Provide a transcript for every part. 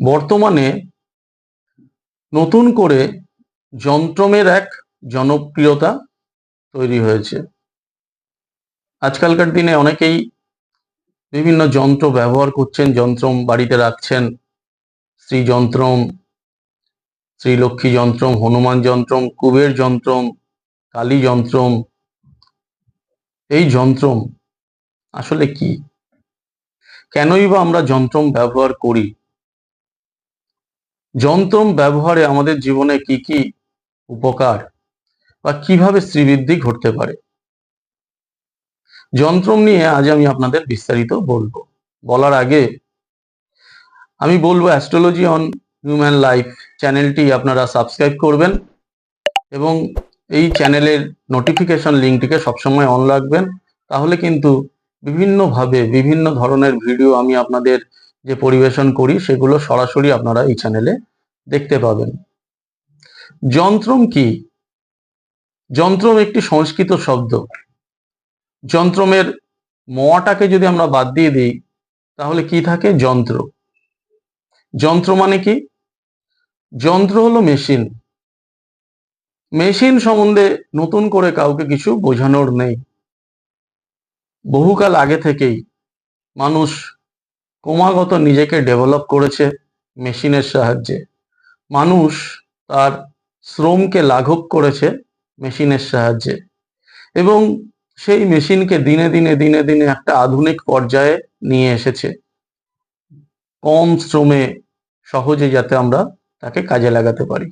বর্তমানে নতুন করে যন্ত্রমের এক জনপ্রিয়তা তৈরি হয়েছে। আজকালকার দিনে অনেকেই বিভিন্ন যন্ত্র ব্যবহার করছেন, যন্ত্রম বাড়িতে রাখছেন শ্রী যন্ত্রম শ্রীলক্ষ্মী যন্ত্রম, হনুমান যন্ত্রম, কুবের যন্ত্রম, কালী যন্ত্রম। এই যন্ত্রম আসলে কি? কেনই বা আমরা যন্ত্রম ব্যবহার করি? যন্ত্রম ব্যবহারে আমাদের জীবনে কি কি উপকার বা কীভাবে শ্রীবৃদ্ধি ঘটতে পারে? যন্ত্রম নিয়ে আজ আমি আপনাদের বিস্তারিত বলব। বলার আগে আমি বলব অ্যাস্ট্রোলজি অন হিউম্যান লাইফ চ্যানেলটি আপনারা সাবস্ক্রাইব করবেন এবং এই চ্যানেলের নোটিফিকেশন লিঙ্কটিকে সবসময় অন রাখবেন। তাহলে কিন্তু বিভিন্নভাবে, বিভিন্ন ধরনের ভিডিও আমি আপনাদের যে পরিবেশন করি, সেগুলো সরাসরি আপনারা এই চ্যানেলে দেখতে পাবেন। যন্ত্রম কি? যন্ত্রম একটি সংস্কৃত শব্দ। যন্ত্রমের মটাকে যদি আমরা বাদ দিয়ে দিই, তাহলে কি থাকে? যন্ত্র। যন্ত্র মানে কি? যন্ত্র হলো মেশিন। মেশিন সম্বন্ধে নতুন করে কাউকে কিছু বোঝানোর নেই। বহুকাল আগে থেকেই মানুষ ক্রমাগত নিজেকে ডেভেলপ করেছে মেশিনের সাহায্যে। মানুষ তার শ্রমকে লাঘব করেছে মেশিনের সাহায্যে। এবং সেই মেশিনকে দিনে দিনে দিনে দিনে একটা আধুনিক পর্যায়ে নিয়ে এসেছে। কম শ্রমে সহজে যাতে আমরা তাকে কাজে লাগাতে পারি।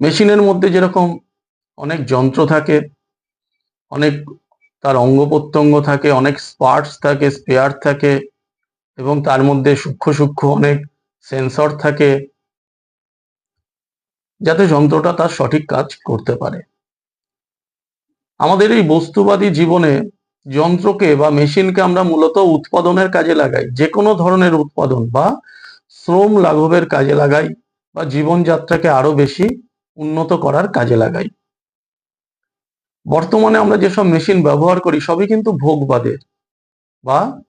মেশিনের মধ্যে যেরকম অনেক যন্ত্র থাকে, অনেক তার অঙ্গ প্রত্যঙ্গ থাকে, অনেক স্পার্টস থাকে, স্পেয়ার থাকে এবং তার মধ্যে সূক্ষ্ম সূক্ষ্ম অনেক সেন্সর থাকে যাতে যন্ত্রটা তার সঠিক কাজ করতে পারে। আমাদের এই বস্তুবাদী জীবনে যন্ত্রকে বা মেশিনকে আমরা মূলত উৎপাদনের কাজে লাগাই যে কোনো ধরনের উৎপাদন বা শ্রম লাঘবের কাজে লাগাই বা জীবনযাত্রাকে আরও বেশি উন্নত করার কাজে লাগাই। বর্তমানে আমরা যেসব মেশিন ব্যবহার করি, সবই কিন্তু ভোগবাদের বা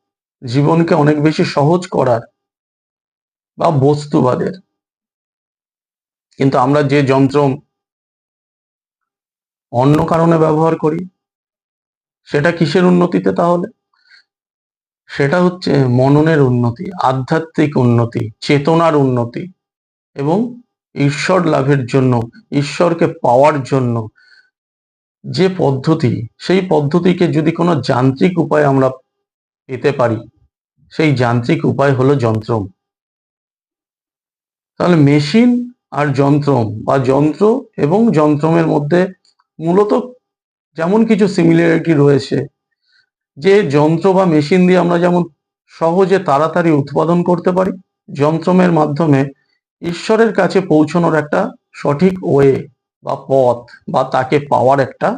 জীবনকে অনেক বেশি সহজ করার বা বস্তুবাদের। কিন্তু আমরা যে যন্ত্র অন্য কারণে ব্যবহার করি, সেটা কিসের উন্নতিতে তাহলে? সেটা হচ্ছে মননের উন্নতি, আধ্যাত্মিক উন্নতি, চেতনার উন্নতি এবং ঈশ্বর লাভের জন্য, ঈশ্বরকে পাওয়ার জন্য যে পদ্ধতি, সেই পদ্ধতিকে যদি কোনো যান্ত্রিক উপায় আমরা পেতে পারি, সেই যান্ত্রিক উপায় হলো যন্ত্রম। তাহলে মেশিন আর যন্ত্রম বা যন্ত্র এবং যন্ত্রমের মধ্যে মূলত যেমন কিছু সিমিলারিটি রয়েছে, যে যন্ত্র বা মেশিন দিয়ে আমরা যেমন সহজে তাড়াতাড়ি উৎপাদন করতে পারি, যন্ত্রমের মাধ্যমে ঈশ্বরের কাছে পৌঁছানোর একটা সঠিক ওয়ে বা পথ বা তাকে পাওয়ার একটা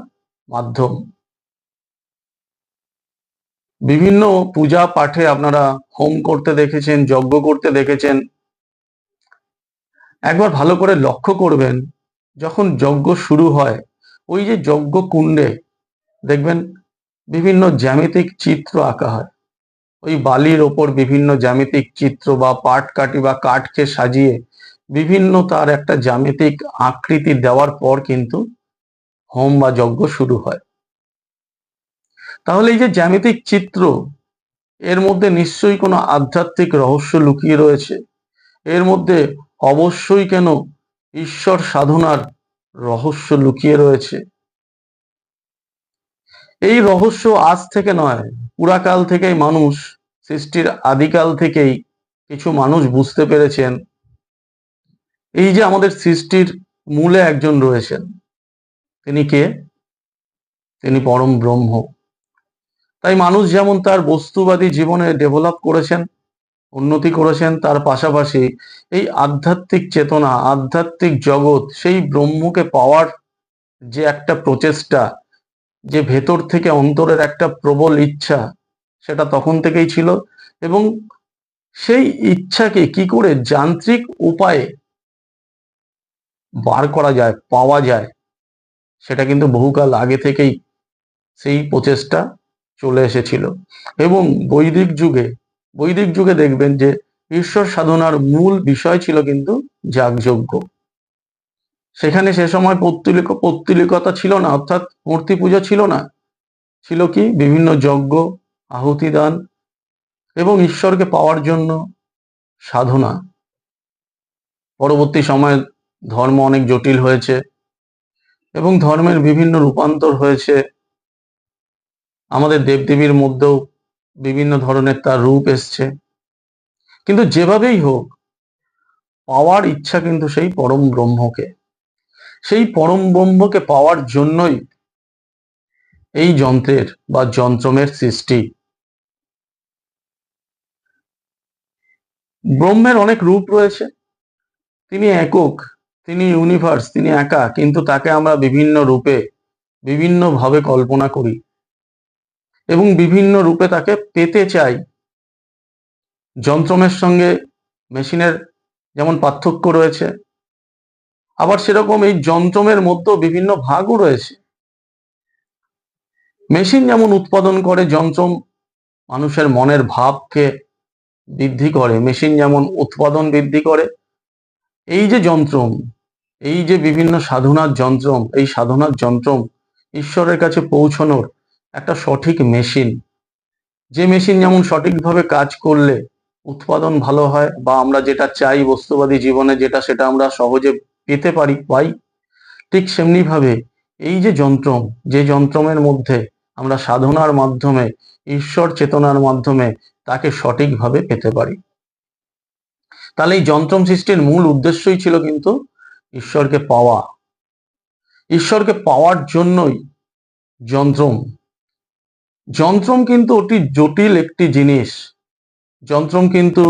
মাধ্যম। বিভিন্ন পূজা পাঠে আপনারা হোম করতে দেখেছেন, যজ্ঞ করতে দেখেছেন। একবার ভালো করে লক্ষ্য করবেন, যখন যজ্ঞ শুরু হয়, ওই যে যজ্ঞ কুণ্ডে দেখবেন বিভিন্ন জ্যামিতিক চিত্র আঁকা হয়। ওই বালির ওপর বিভিন্ন জ্যামিতিক চিত্র বা পাট কাটি বা কাঠকে সাজিয়ে বিভিন্ন তার একটা জ্যামিতিক আকৃতি দেওয়ার পর কিন্তু হোম বা যজ্ঞ শুরু হয়। তাহলে এই যে জ্যামিতিক চিত্র, এর মধ্যে নিশ্চয়ই কোনো আধ্যাত্মিক রহস্য লুকিয়ে রয়েছে। এর মধ্যে অবশ্যই কেন ঈশ্বর সাধনার রহস্য লুকিয়ে রয়েছে? এই রহস্য আজ থেকে নয়, পুরাকাল থেকেই মানুষ, সৃষ্টির আদিকাল থেকেই কিছু মানুষ বুঝতে পেরেছেন এই যে আমাদের সৃষ্টির মূলে একজন রয়েছেন, তিনি কে? তিনি পরম ব্রহ্ম। তাই মানুষ যেমন তার বস্তুবাদী জীবনে ডেভেলপ করেছেন, উন্নতি করেছেন, তার পাশাপাশি এই আধ্যাত্মিক চেতনা, আধ্যাত্মিক জগৎ, সেই ব্রহ্মকে পাওয়ার যে একটা প্রচেষ্টা, যে ভেতর থেকে অন্তরের একটা প্রবল ইচ্ছা, সেটা তখন থেকেই ছিল এবং সেই ইচ্ছাকে কি করে যান্ত্রিক উপায়ে বার করা যায়, পাওয়া যায়, সেটা কিন্তু বহুকাল আগে থেকেই সেই প্রচেষ্টা চলে এসেছিল। এবং বৈদিক যুগে বৈদিক যুগে দেখবেন যে ঈশ্বর সাধনার মূল বিষয় ছিল কিন্তু যাগযজ্ঞ। সেখানে সে সময় পৌত্তলিক, পৌত্তলিকতা ছিল না, অর্থাৎ মূর্তি পূজা ছিল না। ছিল কি? বিভিন্ন যজ্ঞ, আহুতি দান এবং ঈশ্বরকে পাওয়ার জন্য সাধনা। পরবর্তী সময়ে ধর্ম অনেক জটিল হয়েছে এবং ধর্মের বিভিন্ন রূপান্তর হয়েছে। আমাদের দেবদেবীর মধ্যেও বিভিন্ন ধরনের তার রূপ এসছে। কিন্তু যেভাবেই হোক, পাওয়ার ইচ্ছা কিন্তু সেই পরম ব্রহ্মকে। সেই পরম ব্রহ্মকে পাওয়ার জন্যই এই যন্ত্রের বা যন্ত্রমের সৃষ্টি। ব্রহ্মের অনেক রূপ রয়েছে। তিনি একক। তিনি ইউনিভার্স তিনি একা, কিন্তু তাকে আমরা বিভিন্ন রূপে, বিভিন্নভাবে কল্পনা করি। এবং বিভিন্ন রূপে তাকে পেতে চাই। যন্ত্রমের সঙ্গে মেশিনের যেমন পার্থক্য রয়েছে, আবার সেরকম এই যন্ত্রমের মধ্যেও বিভিন্ন ভাগও রয়েছে। মেশিন যেমন উৎপাদন করে, যন্ত্রম মানুষের মনের ভাবকে বৃদ্ধি করে। মেশিন যেমন উৎপাদন বৃদ্ধি করে। এই যে যন্ত্রম এই যে বিভিন্ন সাধনার যন্ত্রম, এই সাধনার যন্ত্রম ঈশ্বরের কাছে পৌঁছানোর একটা সঠিক মেশিন। যে মেশিন যেমন সঠিকভাবে কাজ করলে উৎপাদন ভালো হয় বা আমরা যেটা চাই বস্তুবাদী জীবনে যেটা সেটা আমরা সহজে পেতে পারি, পাই, ঠিক সেমনি ভাবে এই যে যন্ত্রম, যে যন্ত্রমের মধ্যে আমরা সাধনার মাধ্যমে, ঈশ্বর চেতনার মাধ্যমে তাকে সঠিকভাবে পেতে পারি। তাহলে এই যন্ত্রম সৃষ্টির মূল উদ্দেশ্যই ছিল কিন্তু ঈশ্বরকে পাওয়া। ঈশ্বরকে পাওয়ার জন্যই যন্ত্রম। যন্ত্রম কিন্তু অতি জটিল একটি জিনিস। যন্ত্রম কিন্তু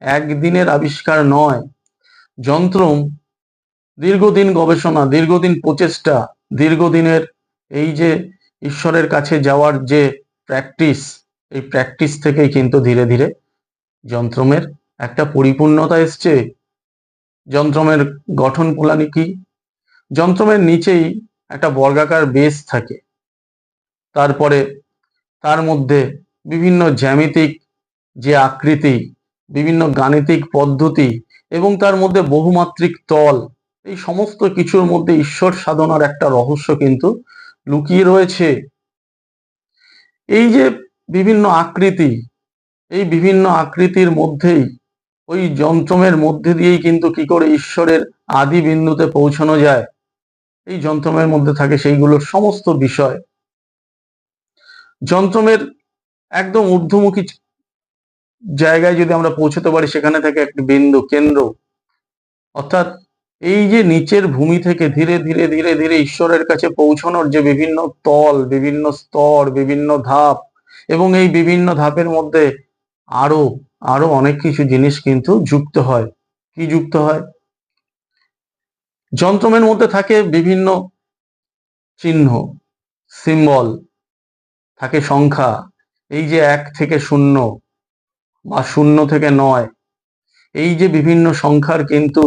একদিনের আবিষ্কার নয়। যন্ত্রম দীর্ঘদিন গবেষণা, দীর্ঘদিন প্রচেষ্টা, দীর্ঘদিনের এই যে ঈশ্বরের কাছে যাওয়ার যে প্র্যাকটিস, এই প্র্যাকটিস থেকেই কিন্তু ধীরে ধীরে যন্ত্রমের একটা পরিপূর্ণতা এসছে। যন্ত্রমের গঠন পোলানি কি? যন্ত্রমের নিচেই একটা বর্গাকার বেস থাকে। তারপরে তার মধ্যে বিভিন্ন জ্যামিতিক যে আকৃতি, বিভিন্ন গাণিতিক পদ্ধতি এবং তার মধ্যে বহুমাত্রিক তল, এই সমস্ত কিছুর মধ্যে ঈশ্বর সাধনার একটা রহস্য কিন্তু লুকিয়ে রয়েছে। এই যে বিভিন্ন আকৃতি, এই বিভিন্ন আকৃতির মধ্যেই ওই যন্ত্রমের মধ্যে দিয়েই কিন্তু কি করে ঈশ্বরের আদি বিন্দুতে পৌঁছানো যায়? এই যন্ত্রমের মধ্যে থাকে সেইগুলোর সমস্ত বিষয়। যন্ত্রমের একদম ঊর্ধ্বমুখী জায়গায় যদি আমরা পৌঁছতে পারি, সেখানে থাকে একটি বিন্দু, কেন্দ্র। অর্থাৎ এই যে নিচের ভূমি থেকে ধীরে ধীরে ধীরে ধীরে ঈশ্বরের কাছে পৌঁছানোর যে বিভিন্ন তল, বিভিন্ন স্তর, বিভিন্ন ধাপ এবং এই বিভিন্ন ধাপের মধ্যে আরও আরও অনেক কিছু জিনিস কিন্তু যুক্ত হয়। কি যুক্ত হয়? যন্ত্রমের মধ্যে থাকে বিভিন্ন চিহ্ন সিম্বল থাকে সংখ্যা, এই যে এক থেকে শূন্য বা শূন্য থেকে নয়, এই যে বিভিন্ন সংখ্যার কিন্তু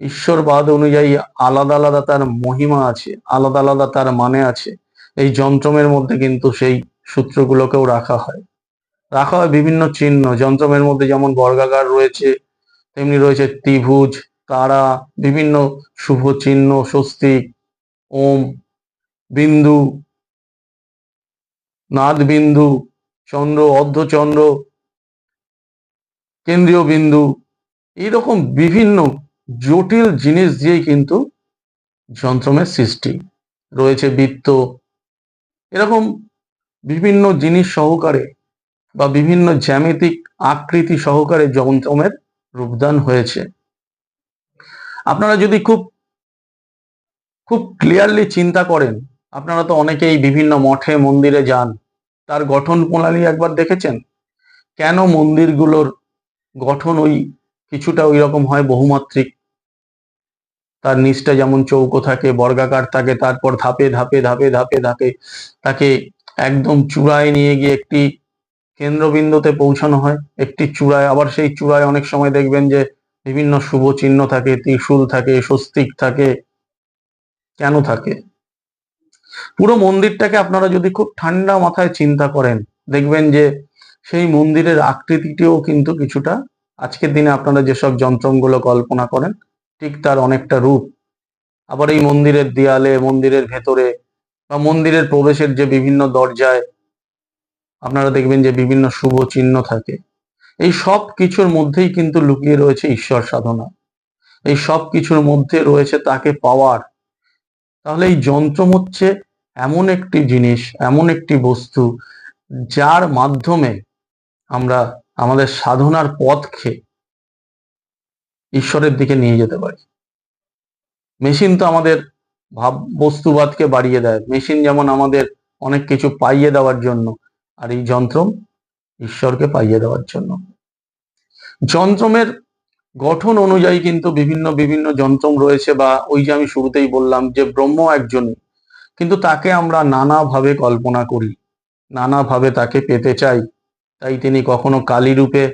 ঈশ্বরবাদ অনুযায়ী আলাদা আলাদা তার মহিমা আছে, আলাদা আলাদা তার মানে আছে, এই যন্ত্রমের মধ্যে কিন্তু সেই সূত্রগুলোকেও রাখা হয়। রাখা হয় বিভিন্ন চিহ্ন। যন্ত্রমের মধ্যে যেমন বর্গাকার রয়েছে, তেমনি রয়েছে ত্রিভুজ, তারা, বিভিন্ন শুভ চিহ্ন, স্বস্তিক, ওম, বিন্দু নাদ বিন্দু চন্দ্র, অর্ধচন্দ্র, কেন্দ্রীয় বিন্দু, এইরকম বিভিন্ন জটিল জিনিস দিয়েই কিন্তু যন্ত্রমের সৃষ্টি রয়েছে বৃত্ত। এরকম বিভিন্ন জিনিস সহকারে বা বিভিন্ন জ্যামিতিক আকৃতি সহকারে যন্ত্রমের রূপদান হয়েছে। আপনারা যদি খুব খুব ক্লিয়ারলি চিন্তা করেন, আপনারা তো অনেকেই বিভিন্ন মঠে, মন্দিরে যান, তার গঠন প্রণালী একবার দেখেছেন? কেন মন্দিরগুলোর গঠন ওই কিছুটা ওই রকম হয় বহুমাত্রিক? তার নিচটা যেমন চৌকো থাকে, বর্গাকার থাকে, তারপর ধাপে ধাপে ধাপে ধাপে ধাপে, তাকে একদম চূড়ায় নিয়ে গিয়ে একটি কেন্দ্রবিন্দুতে পৌঁছানো হয়। একটি চূড়ায়, আবার সেই চূড়ায় অনেক সময় দেখবেন যে বিভিন্ন শুভ চিহ্ন থাকে, ত্রিশূল থাকে, স্বস্তিক থাকে, কেন থাকে? পুরো মন্দিরটাকে আপনারা যদি খুব ঠান্ডা মাথায় চিন্তা করেন, দেখবেন যে সেই মন্দিরের আকৃতিটিও কিন্তু কিছুটা আজকের দিনে আপনারা যেসব যন্ত্রগুলো কল্পনা করেন, ঠিক তার অনেকটা রূপ। আবার এই মন্দিরের দেয়ালে, মন্দিরের ভেতরে বা মন্দিরের প্রবেশের যে বিভিন্ন দরজায় আপনারা দেখবেন যে বিভিন্ন শুভ চিহ্ন থাকে। এই সব কিছুর মধ্যেই কিন্তু লুকিয়ে রয়েছে ঈশ্বর সাধনা। এই সব কিছুর মধ্যে রয়েছে তাকে পাওয়ার। তাহলে এই যন্ত্র হচ্ছে এমন একটি জিনিস, এমন একটি বস্তু, যার মাধ্যমে আমরা আমাদের সাধনার পথকে ঈশ্বরের দিকে নিয়ে যেতে পারি। মেশিন তো আমাদের ভাব বস্তুবাদকে বাড়িয়ে দেয়। মেশিন যেমন আমাদের অনেক কিছু পাইয়ে দেওয়ার জন্য আর এই যন্ত্র ঈশ্বরকে পাইয়ে দেওয়ার জন্য। যন্ত্রমের গঠন অনুযায়ী কিন্তু বিভিন্ন বিভিন্ন যন্ত্রম রয়েছে বা ওই যে আমি শুরুতেই বললাম যে ব্রহ্ম একজনই, কিন্তু তাকে আমরা নানাভাবে কল্পনা করি, নানাভাবে তাকে পেতে চাই। তাই তিনি কখনো কালী রূপে,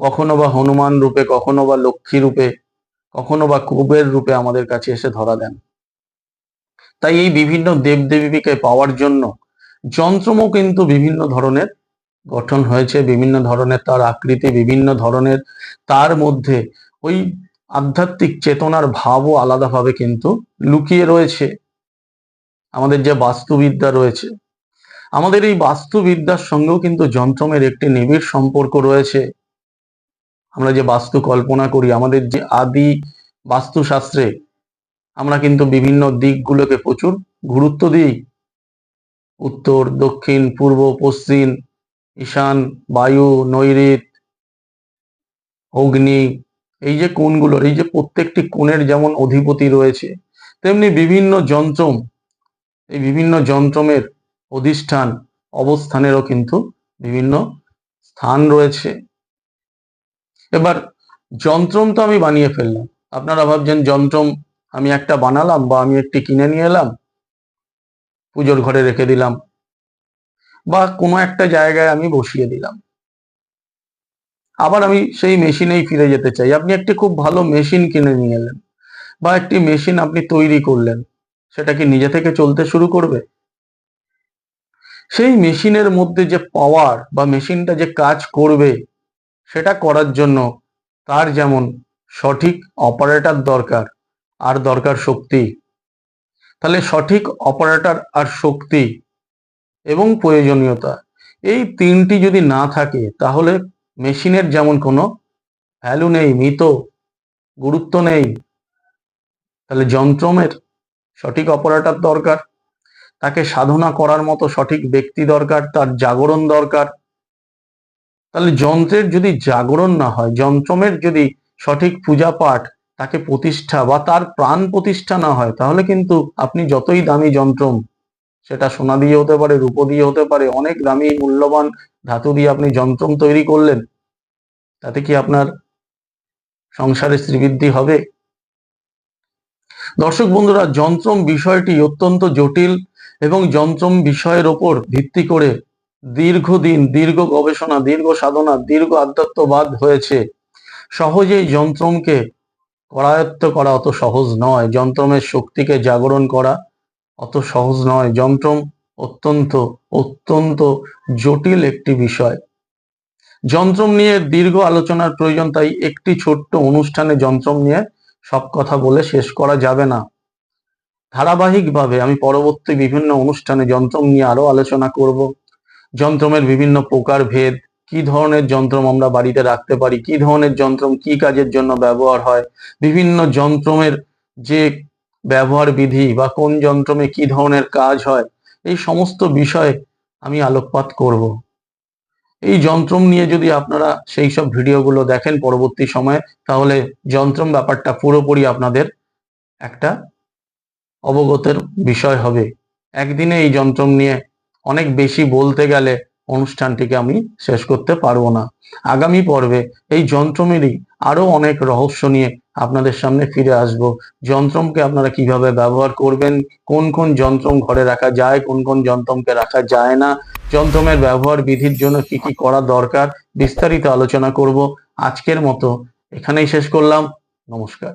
কখনো বা হনুমান রূপে, কখনো বা লক্ষ্মী রূপে, কখনো বা কুবের রূপে আমাদের কাছে এসে ধরা দেন। তাই এই বিভিন্ন দেবদেবীকে পাওয়ার জন্য যন্ত্রমও কিন্তু বিভিন্ন ধরনের গঠন হয়েছে, বিভিন্ন ধরনের তার আকৃতি, বিভিন্ন ধরনের তার মধ্যে ওই আধ্যাত্মিক চেতনার ভাবও আলাদাভাবে কিন্তু লুকিয়ে রয়েছে। আমাদের যে বাস্তুবিদ্যা রয়েছে, আমাদের এই বাস্তুবিদ্যার সঙ্গেও কিন্তু যন্ত্রমের একটি নিবিড় সম্পর্ক রয়েছে। আমরা যে বাস্তু কল্পনা করি, আমাদের যে আদি বাস্তুশাস্ত্রে আমরা কিন্তু বিভিন্ন দিকগুলোকে প্রচুর গুরুত্ব দিই। উত্তর, দক্ষিণ, পূর্ব, পশ্চিম, ঈশান, বায়ু নৈরিত অগ্নি, এই যে কোণগুলোর, এই যে প্রত্যেকটি কোণের যেমন অধিপতি রয়েছে, তেমনি বিভিন্ন যন্ত্রম, এই বিভিন্ন যন্ত্রমের অধিষ্ঠান, অবস্থানেরও কিন্তু বিভিন্ন স্থান রয়েছে। এবার যন্ত্রম তো আমি বানিয়ে ফেললাম। আপনারা ভাবছেন যন্ত্রম আমি একটা বানালাম বা আমি একটি কিনে নিয়ে এলাম? পুজোর ঘরে রেখে দিলাম বা কোনো একটা জায়গায় আমি বসিয়ে দিলাম। আবার আমি সেই মেশিনেই ফিরে যেতে চাই। আপনি একটি খুব ভালো মেশিন কিনে নিয়ে এলেন বা একটি মেশিন আপনি তৈরি করলেন, সেটা কি নিজে থেকে চলতে শুরু করবে? সেই মেশিনের মধ্যে যে পাওয়ার বা মেশিনটা যে কাজ করবে, সেটা করার জন্য তার যেমন সঠিক অপারেটর দরকার, আর দরকার শক্তি তাহলে সঠিক অপারেটর আর শক্তি এবং প্রয়োজনীয়তা এই তিনটি যদি না থাকে, তাহলে মেশিনের যেমন কোনো ভ্যালু নেই, মৃত, গুরুত্ব নেই, তাহলে যন্ত্রমের সঠিক অপারেটর দরকার, তাকে সাধনা করার মতো সঠিক ব্যক্তি দরকার, তার জাগরণ দরকার। তাহলে যন্ত্রের যদি জাগরণ না হয়, যন্ত্রমের যদি সঠিক পূজা পাঠ তাকে প্রতিষ্ঠা বা তার প্রাণ প্রতিষ্ঠা না হয়, তাহলে কিন্তু আপনি যতই দামি যন্ত্রম সেটা সোনা দিয়ে হতে পারে, রূপ দিয়ে হতে পারে, অনেক দামি মূল্যবান ধাতু দিয়ে আপনি যন্ত্রম তৈরি করলেন, তাতে কি আপনার সংসারে শ্রীবৃদ্ধি হবে? দর্শক বন্ধুরা, যন্ত্রম বিষয়টি অত্যন্ত জটিল এবং যন্ত্রম বিষয়ের ওপর ভিত্তি করে দীর্ঘদিন দীর্ঘ গবেষণা, দীর্ঘ সাধনা, দীর্ঘ আধ্যাত্মবাদ হয়েছে। সহজেই যন্ত্রমকে করায়ত্ত করা অত সহজ নয়। যন্ত্রমের শক্তিকে জাগরণ করা অত সহজ নয়। যন্ত্রম অত্যন্ত অত্যন্ত জটিল একটি বিষয়। যন্ত্রম নিয়ে দীর্ঘ আলোচনার প্রয়োজন, তাই একটি ছোট্ট অনুষ্ঠানে যন্ত্রম নিয়ে সব কথা বলে শেষ করা যাবে না। ধারাবাহিকভাবে আমি পরবর্তী বিভিন্ন অনুষ্ঠানে যন্ত্রম নিয়ে আরও আলোচনা করব। যন্ত্রমের বিভিন্ন প্রকার ভেদ কি ধরনের যন্ত্রম আমরা বাড়িতে রাখতে পারি? কি ধরনের যন্ত্রম কি কাজের জন্য ব্যবহার হয়? বিভিন্ন যন্ত্রমের যে ব্যবহার বিধি বা কোন যন্ত্রমে কি ধরনের কাজ হয়, এই সমস্ত বিষয়ে আমি আলোকপাত করব। এই যন্ত্রম নিয়ে যদি আপনারা সেই সব ভিডিওগুলো দেখেন পরবর্তী সময়ে, তাহলে যন্ত্রম ব্যাপারটা পুরোপুরি আপনাদের একটা অবগতের বিষয় হবে। একদিনে এই যন্ত্রম নিয়ে অনেক বেশি বলতে গেলে অনুষ্ঠানটিকে আমি শেষ করতে পারব না। আগামী পর্বে এই যন্ত্রমেরই আরও অনেক রহস্য নিয়ে আপনাদের সামনে ফিরে আসব। যন্ত্রমকে আপনারা কীভাবে ব্যবহার করবেন? কোন কোন যন্ত্রম ঘরে রাখা যায়? কোন কোন যন্ত্রমকে রাখা যায় না? যন্ত্রমের ব্যবহার বিধির জন্য কি কি করা দরকার? বিস্তারিত আলোচনা করব। আজকের মতো এখানেই শেষ করলাম। নমস্কার।